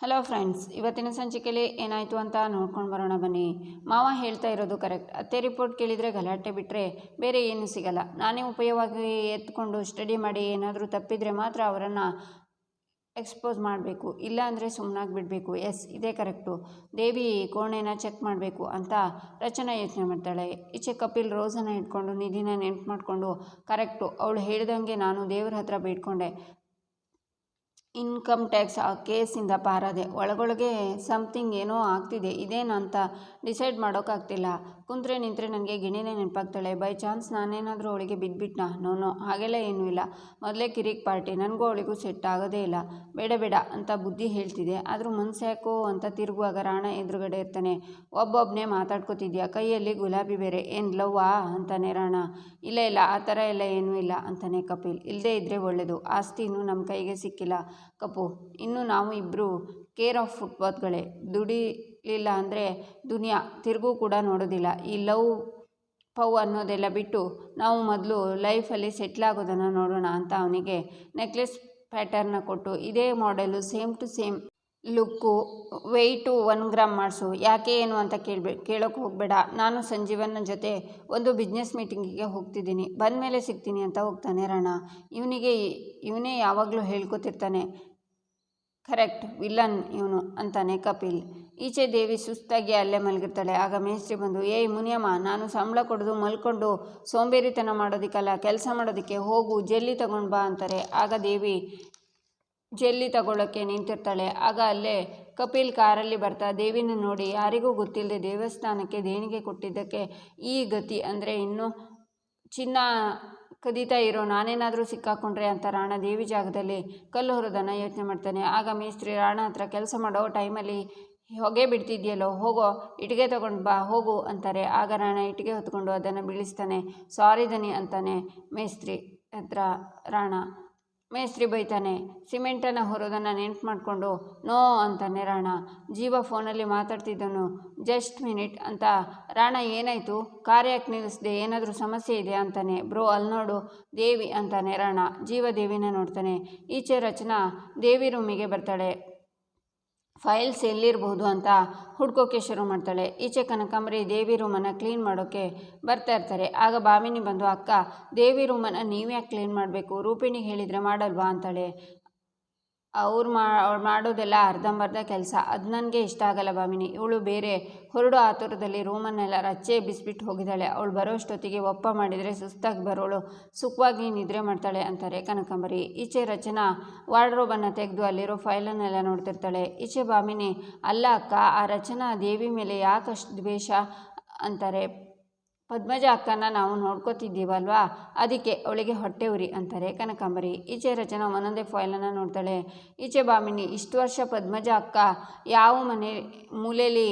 Hello friends ಇವತ್ತಿನ ಸಂಚಿಕೆಯಲ್ಲಿ ಏನಾಯಿತು ಅಂತ ನೋಡ್ಕೊಂಡು ಬರೋಣ ಬನ್ನಿ. ಮಾವ ಹೇಳ್ತಾ ಇರೋದು ಕರೆಕ್ಟ್ ಅತ್ತೆ ರಿಪೋರ್ಟ್ ಕೇಳಿದರೆ ಗಲಾಟೆ ಬಿಟ್ಟರೆ ಬೇರೆ ಏನು ಸಿಗಲ್ಲ. ನಾನೇ ಉಪಯೋಗವಾಗಿ ಎತ್ಕೊಂಡು ಸ್ಟಡಿ ಮಾಡಿ ಏನಾದರೂ ತಪ್ಪಿದರೆ ಮಾತ್ರ ಅವರನ್ನು ಎಕ್ಸ್ಪೋಸ್ ಮಾಡಬೇಕು. ಇಲ್ಲ ಅಂದರೆ ಸುಮ್ಮನಾಗಿ ಬಿಡಬೇಕು ಎಸ್ ಇದೇ ಕರೆಕ್ಟು ದೇವಿ ಕೋಣೆನ ಚೆಕ್ ಮಾಡಬೇಕು ಅಂತ ರಚನಾ ಯೋಚನೆ ಮಾಡ್ತಾಳೆ. ಈಚೆ ಕಪಿಲ್ ರೋಸನ್ನು ಇಟ್ಕೊಂಡು ನಿಧಿನ ನೆನ್ಪು ಮಾಡಿಕೊಂಡು ಕರೆಕ್ಟು ಅವಳು ಹೇಳ್ದಂಗೆ ನಾನು ದೇವ್ರ ಹತ್ರ ಬೇಡ್ಕೊಂಡೆ. ಇನ್ಕಮ್ ಟ್ಯಾಕ್ಸ್ ಆ ಕೇಸಿಂದ ಪಾರಾದೆ ಒಳಗೊಳಗೆ ಸಮ್ಥಿಂಗ್ ಏನೋ ಆಗ್ತಿದೆ, ಇದೇನು ಅಂತ ಡಿಸೈಡ್ ಮಾಡೋಕ್ಕಾಗ್ತಿಲ್ಲ ಕುಂತ್ರೆ ನಿಂತರೆ ನನಗೆ ಗಿಣಿನೇ ನೆನಪಾಗ್ತಾಳೆ. ಬೈ ಚಾನ್ಸ್ ನಾನೇನಾದರೂ ಅವಳಿಗೆ ಬಿದ್ದುಬಿಟ್ನಾ ನೋ ನೋ ಹಾಗೆಲ್ಲ ಏನೂ ಇಲ್ಲ. ಮೊದಲೇ ಕಿರಿಕ್ ಪಾರ್ಟಿ. ನನಗೂ ಅವಳಿಗೂ ಸೆಟ್ ಆಗೋದೇ ಇಲ್ಲ. ಬೇಡ ಬೇಡ ಅಂತ ಬುದ್ಧಿ ಹೇಳ್ತಿದೆ. ಆದರೂ ಮನ್ಸ್ಯಾಕೋ ಅಂತ ತಿರುಗುವಾಗ ರಾಣ ಎದುರುಗಡೆ ಇರ್ತಾನೆ. ಒಬ್ಬೊಬ್ಬನೇ ಮಾತಾಡ್ಕೋತಿದ್ಯಾ? ಕೈಯಲ್ಲಿ ಗುಲಾಬಿ ಬೇರೆ. ಏನು ಲವ್ವಾ? ಅಂತಾನೆ ರಾಣ. ಇಲ್ಲ ಇಲ್ಲ. ಆ ಥರ ಎಲ್ಲ ಏನೂ ಇಲ್ಲ, ಅಂತಾನೆ ಕಪಿಲ್. ಇಲ್ಲದೇ ಇದ್ದರೆ ಒಳ್ಳೆಯದು ಆಸ್ತಿನೂ ನಮ್ಮ ಕೈಗೆ ಸಿಕ್ಕಿಲ್ಲ. ಕಪು, ಇನ್ನು ನಾವು ಇಬ್ಬರು ಕೇರ್ ಆಫ್ ಫುಟ್ಪಾತ್ಗಳೇ ದುಡಿಲಿಲ್ಲ ಅಂದರೆ ದುನಿಯಾ ತಿರುಗೂ ಕೂಡ ನೋಡೋದಿಲ್ಲ. ಈ ಲವ್ ಪೌ ಅನ್ನೋದೆಲ್ಲ ಬಿಟ್ಟು ನಾವು ಮೊದಲು ಲೈಫಲ್ಲಿ ಸೆಟ್ಲ್ ಆಗೋದನ್ನು ನೋಡೋಣ ಅಂತ ಅವನಿಗೆ ನೆಕ್ಲೆಸ್ ಪ್ಯಾಟರ್ನ ಕೊಟ್ಟು ಇದೇ model same to same look weight one gram ಮಾಡಿಸು. ಯಾಕೆ ಏನು ಅಂತ ಕೇಳಬೇ ಕೇಳೋಕ್ಕೆ ಹೋಗಬೇಡ. ನಾನು ಸಂಜೀವನ ಜೊತೆ ಒಂದು ಬಿಸ್ನೆಸ್ ಮೀಟಿಂಗಿಗೆ ಹೋಗ್ತಿದ್ದೀನಿ. ಬಂದಮೇಲೆ ಸಿಗ್ತೀನಿ ಅಂತ ಹೋಗ್ತಾನೆ ರಣ. ಇವನಿಗೆ ಇವನೇ ಯಾವಾಗಲೂ ಹೇಳ್ಕೊತಿರ್ತಾನೆ. ಕರೆಕ್ಟ್, ವಿಲನ್ ಇವನು, ಅಂತಾನೆ ಕಪಿಲ್. ಈಚೆ ದೇವಿ ಸುಸ್ತಾಗಿ ಅಲ್ಲೇ ಮಲಗಿರ್ತಾಳೆ. ಆಗ ಮೇಸ್ತ್ರಿ ಬಂದು, ಏಯ್ ಮುನಿಯಮ್ಮ, ನಾನು ಸಂಬಳ ಕೊಡೋದು ಮಲ್ಕೊಂಡು ಸೋಂಬೇರಿತನ ಮಾಡೋದಕ್ಕಲ್ಲ, ಕೆಲಸ ಮಾಡೋದಕ್ಕೆ ಹೋಗು, ಜಲ್ಲಿ ತಗೊಂಡು ಬಾ, ಅಂತಾರೆ. ಆಗ ದೇವಿ ಜಲ್ಲಿ ತಗೊಳ್ಳೋಕ್ಕೆ ನಿಂತಿರ್ತಾಳೆ. ಆಗ ಅಲ್ಲೇ ಕಪಿಲ್ ಕಾರಲ್ಲಿ ಬರ್ತಾ ದೇವಿನ ನೋಡಿ, ಯಾರಿಗೂ ಗೊತ್ತಿಲ್ಲದೆ ದೇವಸ್ಥಾನಕ್ಕೆ ದೇಣಿಗೆ ಕೊಟ್ಟಿದ್ದಕ್ಕೆ ಈ ಗತಿ ಅಂದರೆ ಇನ್ನೂ ಚಿನ್ನ ಕದೀತಾ ಇರೋ, ನಾನೇನಾದರೂ ಸಿಕ್ಕಾಕೊಂಡ್ರೆ ಅಂತ ರಾಣ ದೇವಿ ಜಾಗದಲ್ಲಿ ಕಲ್ಲು ಹೊರೋದನ್ನು ಯೋಚನೆ ಮಾಡ್ತಾನೆ. ಆಗ ಮೇಸ್ತ್ರಿ, ರಾಣ ಹತ್ರ ಕೆಲಸ ಮಾಡೋ ಟೈಮಲ್ಲಿ, ಹೊಗೆ ಬಿಡ್ತಿದ್ಯಲ್ಲೋ, ಹೋಗೋ, ಇಟ್ಟಿಗೆ ತಗೊಂಡು ಬಾ, ಹೋಗು ಅಂತಾರೆ. ಆಗ ರಾಣ ಇಟ್ಟಿಗೆ ಹೊತ್ಕೊಂಡು ಅದನ್ನು ಬೀಳಿಸ್ತಾನೆ. ಸಾರಿ ದನಿ ಅಂತಾನೆ ಮೇಸ್ತ್ರಿ ಹತ್ರ ರಾಣ. ಮೇಸ್ತ್ರಿ ಬೈತಾನೆ, ಸಿಮೆಂಟನ್ನು ಹೊರೋದನ್ನು ನೆನ್ಪು ಮಾಡಿಕೊಂಡು ನೋ ಅಂತಾನೆ ರಾಣ. ಜೀವ ಫೋನಲ್ಲಿ ಮಾತಾಡ್ತಿದ್ದನು, ಜಸ್ಟ್ ಮಿನಿಟ್ ಅಂತ. ರಾಣ, ಏನಾಯಿತು? ಕಾರ್ಯಕ್ಕೆ ಯಾಕೆ ನಿಲ್ಲಿಸ್ದೆ ಏನಾದರೂ ಸಮಸ್ಯೆ ಇದೆ ಅಂತಾನೆ. ಬ್ರೋ, ಅಲ್ಲಿ ನೋಡು. ದೇವಿ ಅಂತಾನೆ ರಾಣ. ಜೀವ ದೇವಿನ ನೋಡ್ತಾನೆ. ಈಚೆ ರಚನಾ ದೇವಿ ರೂಮಿಗೆ ಬರ್ತಾಳೆ. ಫೈಲ್ಸ್ ಎಲ್ಲಿರಬಹುದು ಅಂತ ಹುಡ್ಕೋಕೆ ಶುರು ಮಾಡ್ತಾಳೆ. ಈಚೆ ಕನಕಾಂಬರಿ ದೇವಿ ರೂಮನ್ನು ಕ್ಲೀನ್ ಮಾಡೋಕ್ಕೆ ಬರ್ತಾ ಇರ್ತಾರೆ. ಆಗ ಭಾಮಿನಿ ಬಂದು, ಅಕ್ಕ, ದೇವಿ ರೂಮನ್ನು ನೀವ್ಯಾಕೆ ಕ್ಲೀನ್ ಮಾಡಬೇಕು? ರೂಪಿಣಿ ಹೇಳಿದರೆ ಮಾಡಲ್ವಾ? ಅಂತಾಳೆ. ಅವ್ರು ಮಾ ಅವ್ರು ಮಾಡೋದೆಲ್ಲ ಅರ್ಧಂಬರ್ಧ ಕೆಲಸ. ಅದು ನನಗೆ ಇಷ್ಟ ಆಗಲ್ಲ ಭಾಮಿನಿ. ಇವಳು ಬೇರೆ. ಹೊರಡು ಆತುರದಲ್ಲಿ ರೂಮನ್ನೆಲ್ಲ ರಚ್ಚೆ ಬಿಸಿಬಿಟ್ಟು ಹೋಗಿದ್ದಾಳೆ. ಅವಳು ಬರೋಷ್ಟೊತ್ತಿಗೆ ಒಪ್ಪ ಮಾಡಿದರೆ ಸುಸ್ತಾಗಿ ಬರೋಳು. ಸುಖವಾಗಿ ನಿದ್ರೆ ಮಾಡ್ತಾಳೆ ಅಂತಾರೆ ಕನಕಾಂಬರಿ. ಈಚೆ ರಚನಾ ವಾರ್ಡ್ರೋಬನ್ನು ತೆಗೆದು ಅಲ್ಲಿರೋ ಫೈಲನ್ನೆಲ್ಲ ನೋಡ್ತಿರ್ತಾಳೆ. ಈಚೆ ಭಾಮಿನಿ, ಅಲ್ಲ ಅಕ್ಕ, ಆ ರಚನಾ ದೇವಿ ಮೇಲೆ ಯಾಕಷ್ಟು ದ್ವೇಷ? ಅಂತಾರೆ. ಪದ್ಮಜ ಅಕ್ಕನ ನಾವು ನೋಡ್ಕೋತಿದ್ದೀವಲ್ವಾ? ಅದಕ್ಕೆ ಅವಳಿಗೆ ಹೊಟ್ಟೆ ಉರಿ ಅಂತಾರೆ ಕನಕಾಂಬರಿ. ಈಚೆ ರಚನಾ ಒಂದೊಂದೇ ಫೈಲನ್ನು ನೋಡ್ತಾಳೆ. ಈಚೆ ಬಾಮಿನಿ, ಇಷ್ಟು ವರ್ಷ ಪದ್ಮಜ ಅಕ್ಕ, ಯಾವ ಮನೆ ಮೂಲೆಯಲ್ಲಿ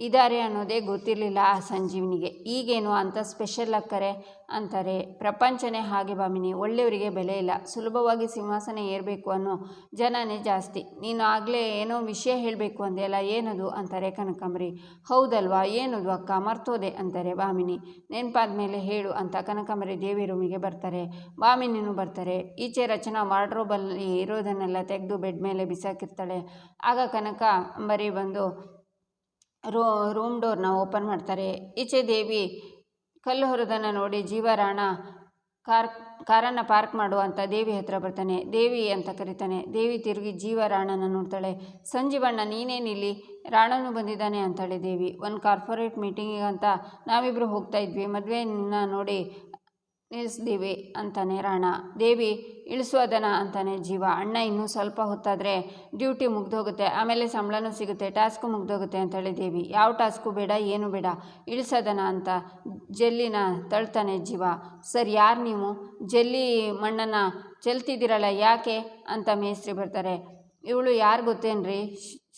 ಇದ್ದಾರೆ ಅನ್ನೋದೇ ಗೊತ್ತಿರಲಿಲ್ಲ ಆ ಸಂಜೀವನಿಗೆ. ಈಗೇನು ಅಂತ ಸ್ಪೆಷಲ್ ಅಕ್ಕರೆ ಅಂತಾರೆ. ಪ್ರಪಂಚನೇ ಹಾಗೆ ಬಾಮಿನಿ ಒಳ್ಳೆಯವರಿಗೆ ಬೆಲೆ ಇಲ್ಲ. ಸುಲಭವಾಗಿ ಸಿಂಹಾಸನ ಏರಬೇಕು ಅನ್ನೋ ಜನನೇ ಜಾಸ್ತಿ. ನೀನು ಆಗಲೇ ಏನೋ ವಿಷಯ ಹೇಳಬೇಕು ಅಂದೆಲ್ಲ ಏನದು? ಅಂತಾರೆ ಕನಕಾಂಬರಿ. ಹೌದಲ್ವಾ? ಏನದು ಅಕ್ಕ? ಮರ್ತೋದೆ ಅಂತಾರೆ ಬಾಮಿನಿ ನೆನಪಾದ ಮೇಲೆ ಹೇಳು ಅಂತ ಕನಕಾಂಬರಿ ದೇವಿ ರೂಮಿಗೆ ಬರ್ತಾರೆ. ಬಾಮಿನಿನೂ ಬರ್ತಾರೆ. ಈಚೆ ರಚನಾ ವಾರ್ಡ್ರೋಬಲ್ಲಿ ಇರೋದನ್ನೆಲ್ಲ ತೆಗೆದು ಬೆಡ್ ಮೇಲೆ ಬಿಸಾಕಿರ್ತಾಳೆ. ಆಗ ಕನಕ ಅಂಬರಿ ಬಂದು ರೂ ರೂಮ್ ಡೋರ್ನ ಓಪನ್ ಮಾಡ್ತಾರೆ. ಈಚೆ ದೇವಿ ಕಲ್ಲು ಹೊರದನ್ನು ನೋಡಿ ಜೀವರಾಣ ಕಾರ್, ಕಾರನ್ನು ಪಾರ್ಕ್ ಮಾಡುವಂತ ದೇವಿ ಹತ್ರ ಬರ್ತಾನೆ. ದೇವಿ ಅಂತ ಕರಿತಾನೆ. ದೇವಿ ತಿರುಗಿ ಜೀವ ರಾಣನ ನೋಡ್ತಾಳೆ. ಸಂಜೀವಣ್ಣ ನೀನೇನಿಲ್ಲಿ ರಾಣನು ಬಂದಿದ್ದಾನೆ ಅಂತಾಳೆ ದೇವಿ. ಒಂದು ಕಾರ್ಪೊರೇಟ್ ಮೀಟಿಂಗಿಗೆ ಅಂತ ನಾವಿಬ್ಬರು ಹೋಗ್ತಾ ಇದ್ವಿ. ಮದುವೆನ ನೋಡಿ ನಿಲ್ಲಿಸ್ದೀವಿ ಅಂತಾನೆ ರಾಣ. ದೇವಿ ಇಳಿಸೋದನ ಅಂತಾನೆ ಜೀವ. ಅಣ್ಣ ಇನ್ನೂ ಸ್ವಲ್ಪ ಹೊತ್ತಾದರೆ ಡ್ಯೂಟಿ ಮುಗ್ದೋಗುತ್ತೆ. ಆಮೇಲೆ ಸಂಬಳನೂ ಸಿಗುತ್ತೆ. ಟಾಸ್ಕು ಮುಗ್ದೋಗುತ್ತೆ ಅಂತೇಳಿ ದೇವಿ. ಯಾವ ಟಾಸ್ಕು ಬೇಡ, ಏನು ಬೇಡ. ಇಳಿಸೋದನ ಅಂತ ಜಲ್ಲಿನ ತಳ್ತಾನೆ ಜೀವ. ಸರ್, ಯಾರು ನೀವು? ಜಲ್ಲಿ ಮಣ್ಣನ್ನು ಚೆಲ್ತಿದ್ದೀರಲ್ಲ, ಯಾಕೆ ಅಂತ ಮೇಸ್ತ್ರಿ ಬರ್ತಾರೆ. ಇವಳು ಯಾರು ಗೊತ್ತೇನ್ರಿ?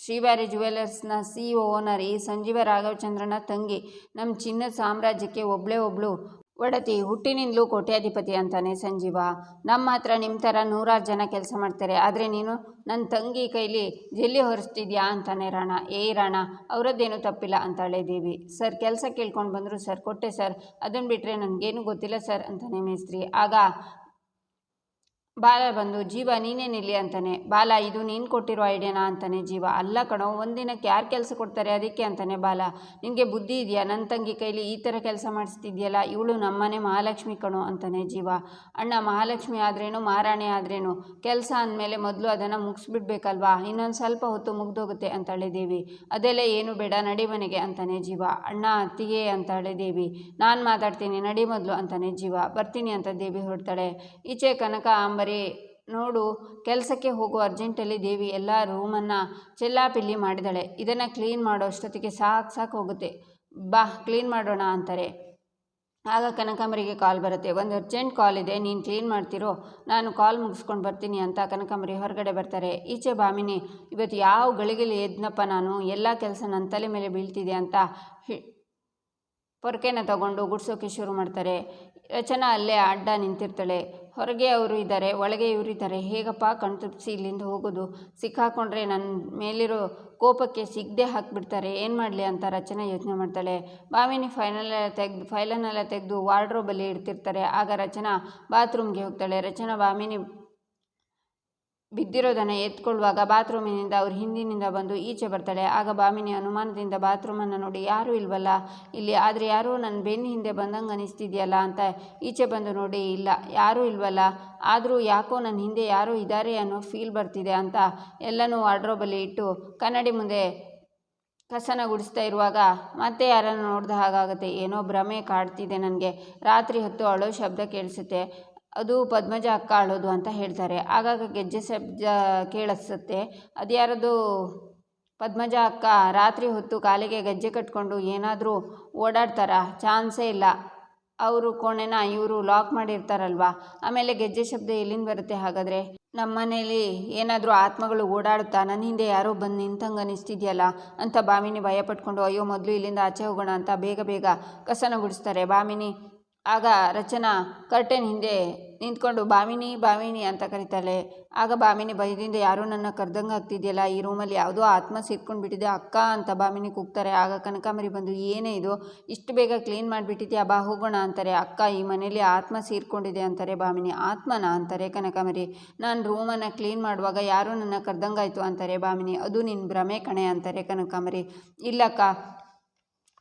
ಶ್ರೀವಾರಿ ಜುವೆಲರ್ಸ್ನ ಸಿ ಓನರ್ ಈ ಸಂಜೀವ ರಾಘವಚಂದ್ರನ ತಂಗಿ. ನಮ್ಮ ಚಿನ್ನದ ಸಾಮ್ರಾಜ್ಯಕ್ಕೆ ಒಬ್ಬಳೇ ಒಬ್ಬಳು ಒಡತಿ ಹುಟ್ಟಿನಿಂದಲೂ ಕೋಟ್ಯಾಧಿಪತಿ ಅಂತಾನೆ ಸಂಜೀವ. ನಮ್ಮ ಹತ್ರ ನಿಮ್ಮ ಥರ ನೂರಾರು ಜನ ಕೆಲಸ ಮಾಡ್ತಾರೆ, ಆದರೆ ನೀನು ನನ್ನ ತಂಗಿ ಕೈಲಿ ಜಲ್ಲಿ ಹೊರಿಸ್ತಿದ್ಯಾ ಅಂತಾನೆ ರಾಣ. ಏ ರಾಣ, ಅವರದ್ದೇನು ತಪ್ಪಿಲ್ಲ ಅಂತಾಳೆ ದೇವಿ. ಸರ್, ಕೆಲಸ ಕೇಳ್ಕೊಂಡು ಬಂದರು ಸರ್, ಕೊಟ್ಟೆ ಸರ್. ಅದನ್ನು ಬಿಟ್ಟರೆ ನನಗೇನು ಗೊತ್ತಿಲ್ಲ ಸರ್ ಅಂತಾನೆ ಮೇಸ್ತ್ರಿ. ಆಗ ಬಾಲ ಬಂದು, ಜೀವ, ನೀನೇ ನಿಲ್ಲಿ ಅಂತಾನೆ. ಬಾಲ, ಇದು ನೀನು ಕೊಟ್ಟಿರೋ ಐಡಿಯಾನಾ ಅಂತಾನೆ ಜೀವ. ಅಲ್ಲ ಕಣೋ, ಒಂದಿನಕ್ಕೆ ಯಾರು ಕೆಲಸ ಕೊಡ್ತಾರೆ ಅದಕ್ಕೆ ಅಂತಾನೆ ಬಾಲ. ನಿನಗೆ ಬುದ್ಧಿ ಇದೆಯಾ? ನನ್ನ ತಂಗಿ ಕೈಲಿ ಈ ಥರ ಕೆಲಸ ಮಾಡಿಸ್ತಿದ್ಯಲ್ಲ, ಇವಳು ನಮ್ಮನೆ ಮಹಾಲಕ್ಷ್ಮಿ ಕಣೋ ಅಂತಾನೆ ಜೀವ. ಅಣ್ಣ, ಮಹಾಲಕ್ಷ್ಮಿ ಆದ್ರೇನು, ಮಹಾರಾಣಿ ಆದ್ರೇನು? ಕೆಲಸ ಅಂದಮೇಲೆ ಮೊದಲು ಅದನ್ನು ಮುಗಿಸ್ಬಿಡ್ಬೇಕಲ್ವಾ? ಇನ್ನೊಂದು ಸ್ವಲ್ಪ ಹೊತ್ತು ಮುಗ್ದೋಗುತ್ತೆ ಅಂತಾಳೆ ದೇವಿ. ಅದೆಲ್ಲ ಏನು ಬೇಡ, ನಡಿ ಮನೆಗೆ ಅಂತಾನೆ ಜೀವ. ಅಣ್ಣ, ಅತ್ತಿಗೆ ಅಂತಾಳೆ ದೇವಿ. ನಾನು ಮಾತಾಡ್ತೀನಿ, ನಡಿ ಮೊದಲು ಅಂತಾನೆ ಜೀವ. ಬರ್ತೀನಿ ಅಂತ ದೇವಿ ಹೊರಡ್ತಾಳೆ. ಈಚೆ ಕನಕ ಅಂಬರಿ ನೋಡು, ಕೆಲಸಕ್ಕೆ ಹೋಗೋ ಅರ್ಜೆಂಟಲ್ಲಿ ದೇವಿ ಎಲ್ಲ ರೂಮನ್ನು ಚೆಲ್ಲಾಪಿಲ್ಲಿ ಮಾಡಿದಾಳೆ. ಇದನ್ನು ಕ್ಲೀನ್ ಮಾಡೋ ಅಷ್ಟೊತ್ತಿಗೆ ಸಾಕು ಸಾಕು ಹೋಗುತ್ತೆ. ಬಾ, ಕ್ಲೀನ್ ಮಾಡೋಣ ಅಂತಾರೆ. ಆಗ ಕನಕಾಂಬರಿಗೆ ಕಾಲ್ ಬರುತ್ತೆ. ಒಂದು ಅರ್ಜೆಂಟ್ ಕಾಲ್ ಇದೆ, ನೀನು ಕ್ಲೀನ್ ಮಾಡ್ತಿರೋ, ನಾನು ಕಾಲ್ ಮುಗಿಸ್ಕೊಂಡು ಬರ್ತೀನಿ ಅಂತ ಕನಕಾಂಬರಿ ಹೊರಗಡೆ ಬರ್ತಾರೆ. ಈಚೆ ಬಾಮಿನಿ ಇವತ್ತು ಯಾವ ಗಳಿಗೆಲಿ ಎದ್ನಪ್ಪ ನಾನು? ಎಲ್ಲ ಕೆಲಸ ನನ್ನ ತಲೆ ಮೇಲೆ ಬೀಳ್ತಿದೆ ಅಂತ ಹಿ, ಪೊರಕೆನ ತಗೊಂಡು ಗುಡ್ಸೋಕೆ ಶುರು ಮಾಡ್ತಾರೆ. ರಚನಾ ಅಲ್ಲೇ ಅಡ್ಡ ನಿಂತಿರ್ತಾಳೆ. ಹೊರಗೆ ಅವರು ಇದ್ದಾರೆ, ಒಳಗೆ ಇವರು ಇದ್ದಾರೆ. ಹೇಗಪ್ಪ ಕಣ್ತುಪ್ಸಿ ಇಲ್ಲಿಂದ ಹೋಗೋದು? ಸಿಕ್ಕಾಕೊಂಡ್ರೆ ನನ್ನ ಮೇಲಿರೋ ಕೋಪಕ್ಕೆ ಸಿಗದೆ ಹಾಕಿಬಿಡ್ತಾರೆ. ಏನು ಮಾಡಲಿ ಅಂತ ರಚನಾ ಯೋಚನೆ ಮಾಡ್ತಾಳೆ. ಬಾವಿನಿ ಫೈನಲ್ ತೆಗೆದು ಫೈಲನ್ನೆಲ್ಲ ತೆಗೆದು ವಾರ್ಡ್ರೋಬಲ್ಲಿ ಇಡ್ತಿರ್ತಾರೆ. ಆಗ ರಚನಾ ಬಾತ್ರೂಮ್ಗೆ ಹೋಗ್ತಾಳೆ. ರಚನಾ ಬಾಮಿನಿ ಬಿದ್ದಿರೋದನ್ನು ಎತ್ಕೊಳ್ಳುವಾಗ ಬಾತ್ರೂಮಿನಿಂದ ಅವ್ರ ಹಿಂದಿನಿಂದ ಬಂದು ಈಚೆ ಬರ್ತಾಳೆ. ಆಗ ಬಾಮಿನಿ ಅನುಮಾನದಿಂದ ಬಾತ್ರೂಮನ್ನು ನೋಡಿ, ಯಾರೂ ಇಲ್ವಲ್ಲ? ಇಲ್ಲಿ ಆದರೆ ಯಾರೂ ನನ್ನ ಬೆನ್ನ ಹಿಂದೆ ಬಂದಂಗೆ ಅನಿಸ್ತಿದೆಯಲ್ಲ? ಅಂತ ಈಚೆ ಬಂದು ನೋಡಿ, ಇಲ್ಲ, ಯಾರೂ ಇಲ್ವಲ್ಲ? ಆದರೂ ಯಾಕೋ ನನ್ನ ಹಿಂದೆ ಯಾರೋ ಇದ್ದಾರೆ ಅನ್ನೋ ಫೀಲ್ ಬರ್ತಿದೆ, ಅಂತ ಎಲ್ಲನೂ ವಾರ್ಡ್ರೋಬಲ್ಲಿ ಇಟ್ಟು ಕನ್ನಡಿ ಮುಂದೆ ಕಸನ ಗುಡಿಸ್ತಾ ಇರುವಾಗ, ಮತ್ತೆ ಯಾರನ್ನು ನೋಡಿದ ಹಾಗಾಗುತ್ತೆ. ಏನೋ ಭ್ರಮೆ ಕಾಡ್ತಿದೆ ನನಗೆ. ರಾತ್ರಿ ಹೊತ್ತು ಅಳೋ ಶಬ್ದ ಕೇಳಿಸುತ್ತೆ. ಅದು ಪದ್ಮಜ ಅಕ್ಕ ಆಳೋದು ಅಂತ ಹೇಳ್ತಾರೆ. ಆಗಾಗ ಗೆಜ್ಜೆ ಶಬ್ದ ಕೇಳಿಸುತ್ತೆ ಅದು ಯಾರದು ಪದ್ಮಜ ಅಕ್ಕ ರಾತ್ರಿ ಹೊತ್ತು ಕಾಲಿಗೆ ಗೆಜ್ಜೆ ಕಟ್ಕೊಂಡು ಏನಾದರೂ ಓಡಾಡ್ತಾರಾ? ಚಾನ್ಸೇ ಇಲ್ಲ. ಅವರು ಕೋಣೆನ ಇವರು ಲಾಕ್ ಮಾಡಿರ್ತಾರಲ್ವಾ? ಆಮೇಲೆ ಗೆಜ್ಜೆ ಶಬ್ದ ಎಲ್ಲಿಂದ ಬರುತ್ತೆ ಹಾಗಾದರೆ? ನಮ್ಮ ಮನೇಲಿ ಏನಾದರೂ ಆತ್ಮಗಳು ಓಡಾಡುತ್ತಾ? ನನ್ನ ಹಿಂದೆ ಯಾರೋ ಬಂದು ನಿಂತಂಗೆ ಅನಿಸ್ತಿದೆಯಲ್ಲ? ಅಂತ ಬಾಮಿನಿ ಭಯ ಪಟ್ಕೊಂಡು ಅಯ್ಯೋ, ಮೊದಲು ಇಲ್ಲಿಂದ ಆಚೆ ಹೋಗೋಣ ಅಂತ ಬೇಗ ಬೇಗ ಕಸನ ಗುಡಿಸ್ತಾರೆ. ಬಾಮಿನಿ ಆಗ ರಚನಾ ಕರ್ಟೆನ್ ಹಿಂದೆ ನಿಂತ್ಕೊಂಡು ಬಾಮಿನಿ ಬಾಮಿನಿ ಅಂತ ಕರೀತಾಳೆ. ಆಗ ಬಾಮಿನಿ ಭಯದಿಂದ, ಯಾರೂ ನನ್ನ ಕರ್ದಂಗೆ ಆಗ್ತಿದೆಯಲ್ಲ, ಈ ರೂಮಲ್ಲಿ ಯಾವುದೋ ಆತ್ಮ ಸೇರ್ಕೊಂಡು ಬಿಟ್ಟಿದೆ, ಅಕ್ಕ ಅಂತ ಬಾಮಿನಿ ಕೂಗ್ತಾರೆ. ಆಗ ಕನಕಾಂಬರಿ ಬಂದು, ಏನೇ ಇದು? ಇಷ್ಟು ಬೇಗ ಕ್ಲೀನ್ ಮಾಡಿಬಿಟ್ಟಿದ್ಯಾ? ಬಾ, ಹೋಗೋಣ ಅಂತಾರೆ. ಅಕ್ಕ, ಈ ಮನೇಲಿ ಆತ್ಮ ಸೇರ್ಕೊಂಡಿದೆ ಅಂತಾರೆ ಬಾಮಿನಿ. ಆತ್ಮನ? ಅಂತಾರೆ ಕನಕಾಂಬರಿ. ನಾನು ರೂಮನ್ನು ಕ್ಲೀನ್ ಮಾಡುವಾಗ ಯಾರೂ ನನ್ನ ಕರ್ದಂಗಾಯಿತು ಅಂತಾರೆ ಬಾಮಿನಿ. ಅದು ನಿನ್ನ ಭ್ರಮೆ ಕಣೆ ಅಂತಾರೆ ಕನಕಾಂಬರಿ. ಇಲ್ಲಕ್ಕ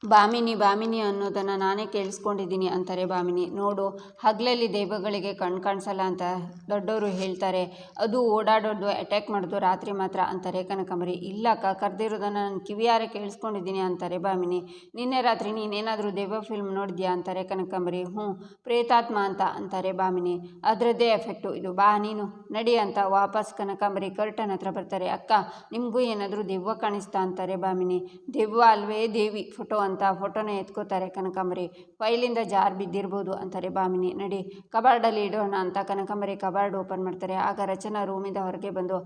ಬಾಮಿನಿ ಬಾಮಿನಿ ಅನ್ನೋದನ್ನು ನಾನೇ ಕೇಳಿಸ್ಕೊಂಡಿದ್ದೀನಿ ಅಂತಾರೆ ಬಾಮಿನಿ. ನೋಡು, ಹಗಲಲ್ಲಿ ದೇವಗಳಿಗೆ ಕಣ್ ಕಾಣಿಸಲ್ಲ ಅಂತ ದೊಡ್ಡವರು ಹೇಳ್ತಾರೆ. ಅದು ಓಡಾಡೋದು ಅಟ್ಯಾಕ್ ಮಾಡೋದು ರಾತ್ರಿ ಮಾತ್ರ ಅಂತಾರೆ ಕನಕಂಬರಿ. ಇಲ್ಲಕ್ಕ ಕರೆದಿರೋದನ್ನು ನಾನು ಕಿವಿಯಾರೆ ಕೇಳಿಸ್ಕೊಂಡಿದ್ದೀನಿ ಅಂತಾರೆ ಬಾಮಿನಿ. ನಿನ್ನೆ ರಾತ್ರಿ ನೀನೇನಾದರೂ ದೇವ ಫಿಲ್ಮ್ ನೋಡಿದ್ಯಾ ಅಂತಾರೆ ಕನಕಂಬರಿ. ಹ್ಞೂ, ಪ್ರೇತಾತ್ಮ ಅಂತ ಅಂತಾರೆ ಬಾಮಿನಿ. ಅದರದ್ದೇ ಎಫೆಕ್ಟು ಇದು ಬಾ, ನೀನು ನಡಿ ಅಂತ ವಾಪಸ್ ಕನಕಾಂಬರಿ ಕರ್ಟನ್ ಹತ್ರ ಬರ್ತಾರೆ. ಅಕ್ಕ, ನಿಮಗೂ ಏನಾದರೂ ದೆವ್ವ ಕಾಣಿಸ್ತಾ ಅಂತಾರೆ ಬಾಮಿನಿ. ದೆವ್ವ ಅಲ್ವೇ ದೇವಿ ಫೋಟೋ ಅಂತ ಫೋಟೋನ ಎತ್ಕೋತಾರೆ ಕನಕಾಂಬರಿ. ಫೈಲಿಂದ ಜಾರ್ ಬಿದ್ದಿರ್ಬೋದು ಅಂತಾರೆ ಬಾಮಿನಿ. ನಡಿ ಕಬಾರ್ಡಲ್ಲಿ ಇಡೋಣ ಅಂತ ಕನಕಾಂಬರಿ ಕಬಾರ್ಡ್ ಓಪನ್ ಮಾಡ್ತಾರೆ. ಆಗ ರಚನಾ ರೂಮಿಂದ ಹೊರಗೆ ಬಂದು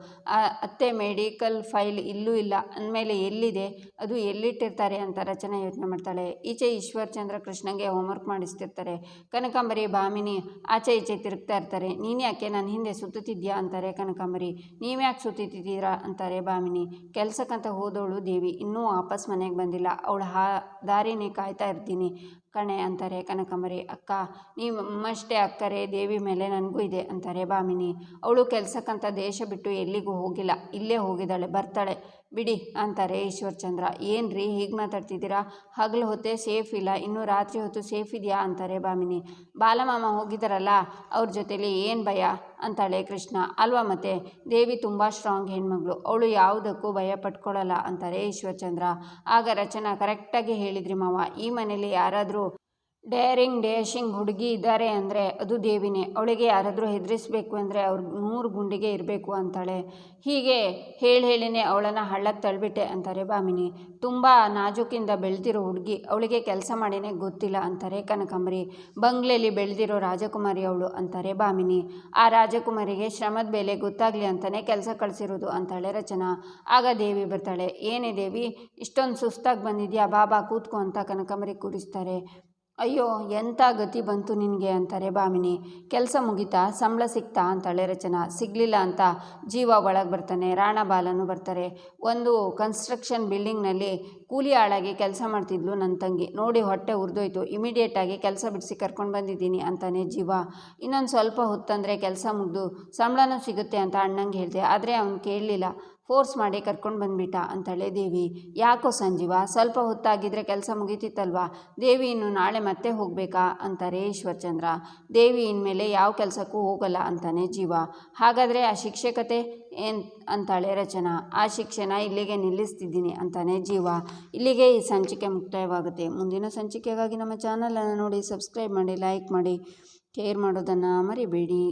ಅತ್ತೆ ಮೆಡಿಕಲ್ ಫೈಲ್ ಇಲ್ಲೂ ಇಲ್ಲ, ಅಂದಮೇಲೆ ಎಲ್ಲಿದೆ? ಅದು ಎಲ್ಲಿಟ್ಟಿರ್ತಾರೆ? ಅಂತ ರಚನಾ ಯೋಚನೆ ಮಾಡ್ತಾಳೆ. ಈಚೆ ಈಶ್ವರ್ ಚಂದ್ರ ಕೃಷ್ಣಂಗೆ ಹೋಮ್ವರ್ಕ್ ಮಾಡಿಸ್ತಿರ್ತಾರೆ. ಕನಕಾಂಬರಿ, ಬಾಮಿನಿ, ಆಚೆ ಈಚೆ ತಿರುಗ್ತಾ ಇರ್ತಾರೆ. ನೀನು ಯಾಕೆ ನಾನು ಹಿಂದೆ ಸುತ್ತುತ್ತಿದ್ಯಾ? ಅಂತಾರೆ ಕನಕಾಂಬರಿ. ನೀವ್ಯಾಕೆ ಸುತ್ತಿದ್ದೀರಾ ಅಂತಾರೆ ಬಾಮಿನಿ. ಕೆಲಸಕ್ಕಂತ ಹೋದವಳು ದೇವಿ. ಇನ್ನೂ ವಾಪಸ್ ಮನೆಗೆ ಬಂದಿಲ್ಲ. ಅವಳು ಹಾ ದಾರಿನೇ ಕಾಯ್ತಾ ಇರ್ತೀನಿ. ಕಣೆ ಅಂತಾರೆ ಕನಕಾಂಬರಿ, ಅಕ್ಕ ನೀವು ಅಮ್ಮಷ್ಟೇ ಅಕ್ಕರೆ, ದೇವಿ ಮೇಲೆ ನನಗೂ ಇದೆ ಅಂತಾರೆ ಭಾಮಿನಿ. ಅವಳು ಕೆಲಸಕ್ಕಂತ ದೇಶ ಬಿಟ್ಟು ಎಲ್ಲಿಗೂ ಹೋಗಿಲ್ಲ. ಇಲ್ಲೇ ಹೋಗಿದ್ದಾಳೆ, ಬರ್ತಾಳೆ. ಬಿಡಿ ಅಂತಾರೆ ಈಶ್ವರ್ಚಂದ್ರ. ಏನು ರೀ ಹೀಗೆ ಮಾತಾಡ್ತಿದ್ದೀರಾ? ಹಗಲು ಹೊತ್ತೇ ಸೇಫ್ ಇಲ್ಲ, ಇನ್ನು ರಾತ್ರಿ ಹೊತ್ತು ಸೇಫ್ ಇದೆಯಾ ಅಂತಾರೆ ಬಾಮಿನಿ. ಬಾಲಮಾಮ ಹೋಗಿದ್ದಾರಲ್ಲ ಅವ್ರ ಜೊತೆಲಿ ಏನು ಭಯ? ಅಂತಾಳೆ ಕೃಷ್ಣ. ಅಲ್ವಾ ಮತ್ತೆ? ದೇವಿ ತುಂಬ ಸ್ಟ್ರಾಂಗ್ ಹೆಣ್ಮಗಳು. ಅವಳು ಯಾವುದಕ್ಕೂ ಭಯ ಪಟ್ಕೊಳ್ಳಲ್ಲ ಅಂತಾರೆ ಈಶ್ವರ್ಚಂದ್ರ. ಆಗ ರಚನಾ ಕರೆಕ್ಟಾಗಿ ಹೇಳಿದ್ರಿ ಮಾವ. ಈ ಮನೇಲಿ ಯಾರಾದರೂ ಡೇರಿಂಗ್ ಡೇಶಿಂಗ್ ಹುಡುಗಿ ಇದ್ದಾರೆ ಅಂದರೆ ಅದು ದೇವಿನೇ. ಅವಳಿಗೆ ಯಾರಾದರೂ ಹೆದರಿಸ್ಬೇಕು ಅಂದರೆ ಅವ್ರ ನೂರು ಗುಂಡಿಗೆ ಇರಬೇಕು ಅಂತಾಳೆ. ಹೀಗೆ ಹೇಳಿ ಹೇಳಿನೇ ಅವಳನ್ನು ಹಳ್ಳಕ್ಕೆ ತಳ್ಳಿಬಿಟ್ಟೆ ಅಂತಾರೆ ಭಾಮಿನಿ ತುಂಬ ನಾಜೂಕಿಂದ ಬೆಳೆದಿರೋ ಹುಡುಗಿ. ಅವಳಿಗೆ ಕೆಲಸ ಮಾಡಿನೇ ಗೊತ್ತಿಲ್ಲ ಅಂತಾರೆ ಕನಕಂಬರಿ. ಬಂಗ್ಲೆಯಲ್ಲಿ ಬೆಳೆದಿರೋ ರಾಜಕುಮಾರಿ ಅವಳು ಅಂತಾರೆ ಭಾಮಿನಿ ಆ ರಾಜಕುಮಾರಿಗೆ ಶ್ರಮದ ಬೆಲೆ ಗೊತ್ತಾಗಲಿ ಅಂತಲೇ ಕೆಲಸ ಕಳಿಸಿರೋದು ಅಂತಾಳೆ ರಚನಾ. ಆಗ ದೇವಿ ಬರ್ತಾಳೆ, ಏನೇ ದೇವಿ, ಇಷ್ಟೊಂದು ಸುಸ್ತಾಗಿ ಬಂದಿದ್ಯಾ ಬಾಬಾ ಕೂತ್ಕೊ ಅಂತ ಕನಕಂಬರಿ ಕೂರಿಸ್ತಾರೆ. ಅಯ್ಯೋ ಎಂಥ ಗತಿ ಬಂತು ನಿನಗೆ ಅಂತಾರೆ ಭಾಮಿನಿ ಕೆಲಸ ಮುಗಿತಾ, ಸಂಬಳ ಸಿಗ್ತಾ ಅಂತಾಳೆ ರಚನಾ. ಸಿಗಲಿಲ್ಲ ಅಂತ ಜೀವ ಒಳಗೆ ಬರ್ತಾನೆ, ರಾಣ ಬಾಲನು ಬರ್ತಾರೆ. ಒಂದು ಕನ್ಸ್ಟ್ರಕ್ಷನ್ ಬಿಲ್ಡಿಂಗ್ನಲ್ಲಿ ಕೂಲಿ ಆಳಾಗಿ ಕೆಲಸ ಮಾಡ್ತಿದ್ಲು ನನ್ನ ತಂಗಿ. ನೋಡಿ ಹೊಟ್ಟೆ ಉರಿದೋಯ್ತು. ಇಮಿಡಿಯೇಟಾಗಿ ಕೆಲಸ ಬಿಡಿಸಿ ಕರ್ಕೊಂಡು ಬಂದಿದ್ದೀನಿ ಅಂತಾನೆ ಜೀವ. ಇನ್ನೊಂದು ಸ್ವಲ್ಪ ಹೊತ್ತಂದರೆ ಕೆಲಸ ಮುಗಿದು ಸಂಬಳನೂ ಸಿಗುತ್ತೆ ಅಂತ ಅಣ್ಣಂಗೆ ಹೇಳಿದೆ. ಆದರೆ ಅವನು ಕೇಳಲಿಲ್ಲ. ಫೋರ್ಸ್ ಮಾಡಿ ಕರ್ಕೊಂಡು ಬಂದ್ಬಿಟ್ಟ ಅಂತಾಳೆ ದೇವಿ. ಯಾಕೋ ಸಂಜೀವ, ಸ್ವಲ್ಪ ಹೊತ್ತಾಗಿದ್ರೆ ಕೆಲಸ ಮುಗೀತಿತ್ತಲ್ವಾ? ದೇವಿ ಇನ್ನು ನಾಳೆ ಮತ್ತೆ ಹೋಗಬೇಕಾ? ಅಂತಾರೆ ಈಶ್ವರ್ಚಂದ್ರ. ದೇವಿ ಇನ್ಮೇಲೆ ಯಾವ ಕೆಲಸಕ್ಕೂ ಹೋಗಲ್ಲ ಅಂತಾನೆ ಜೀವ. ಹಾಗಾದರೆ ಆ ಶಿಕ್ಷಕತೆ ಏನ್ ಅಂತಾಳೆ ರಚನಾ? ಆ ಶಿಕ್ಷಣ ಇಲ್ಲಿಗೆ ನಿಲ್ಲಿಸ್ತಿದ್ದೀನಿ ಅಂತಾನೆ ಜೀವ. ಇಲ್ಲಿಗೆ ಈ ಸಂಚಿಕೆ ಮುಕ್ತಾಯವಾಗುತ್ತೆ. ಮುಂದಿನ ಸಂಚಿಕೆಗಾಗಿ ನಮ್ಮ ಚಾನಲನ್ನು ನೋಡಿ, ಸಬ್ಸ್ಕ್ರೈಬ್ ಮಾಡಿ, ಲೈಕ್ ಮಾಡಿ ಶೇರ್ ಮಾಡೋದನ್ನು ಮರಿಬೇಡಿ.